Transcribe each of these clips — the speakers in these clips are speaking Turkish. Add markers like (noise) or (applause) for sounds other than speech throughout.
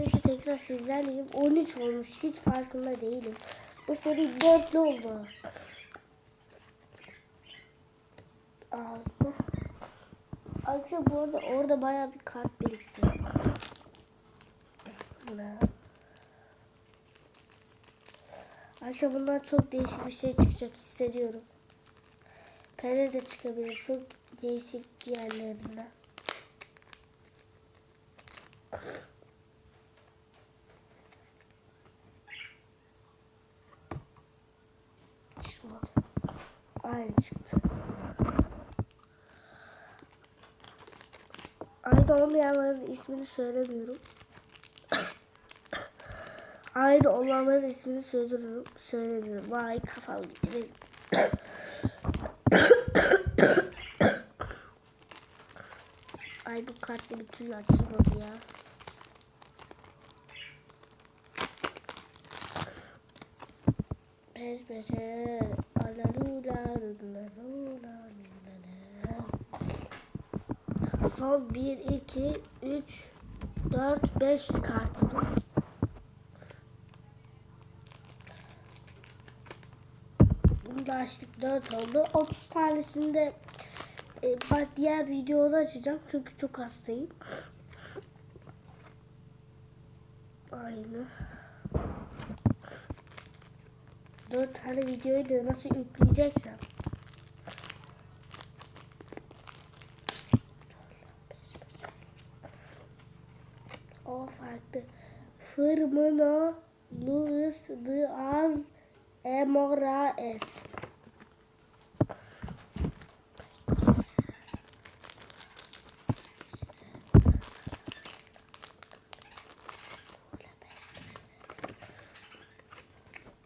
Arkadaşlar tekrar sizlerleyim. 13 olmuş. Hiç farkında değilim. Bu seri 4'lü oldu. Altı. Arkadaşlar bu arada orada bayağı bir kart birikti. Arkadaşlar bundan çok değişik bir şey çıkacak hissediyorum. Pere de çıkabilir. Çok değişik diğerlerinden. Aynı çıktı. Aynı olmayanların ismini söylemiyorum. (coughs) Aynı olanların ismini söylüyorum. Söylemiyorum. Vay kafam gitti. (coughs) Ay bu kartla bir türlü açılmadı ya. Alarula alarula Son 1, 2, 3, 4, 5 kartımız. Bunu da açtık 4 oldu. 30 tanesini de e, diğer videoda açacağım çünkü çok hastayım. Aynı. 4 tane videoyu da nasıl yükleyeceksem. O farklı. Fırmino Luis Diaz Emoraes.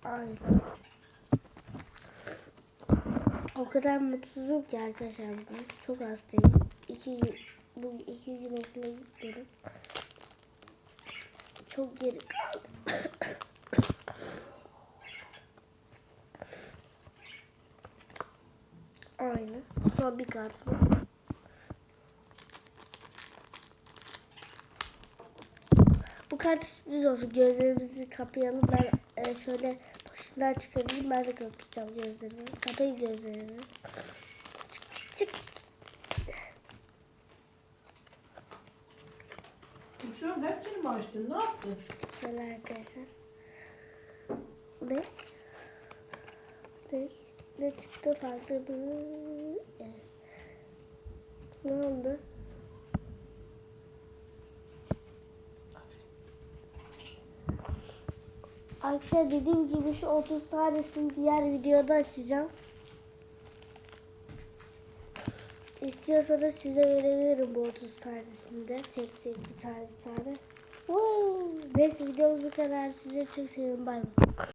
Aynen. O kadar mutsuzum ki arkadaşlar bugün. Çok hastayım. İki bu iki gün okula gitmedim. Çok geri kaldım. Aynı. Son bir kartımız. Bu kart sürpriz olsun. Gözlerimizi kapayalım. Ben e, şöyle poşetten çıkarayım. Ben de kapayacağım gözlerimi. Kapayın gözlerimi. Çık. çık. Şu an hepsini mi açtın? Ne yaptın? Şöyle arkadaşlar. Ne? Ne? Ne çıktı farklı. Evet. Ne oldu? Arkadaşlar dediğim gibi şu 30 tanesini diğer videoda açacağım. İstiyorsanız size verebilirim bu 30 tanesini de. Tek tek bir tane bir tane. Woo! Neyse videomuz bu kadar. Size çok seviyorum. Bay bay.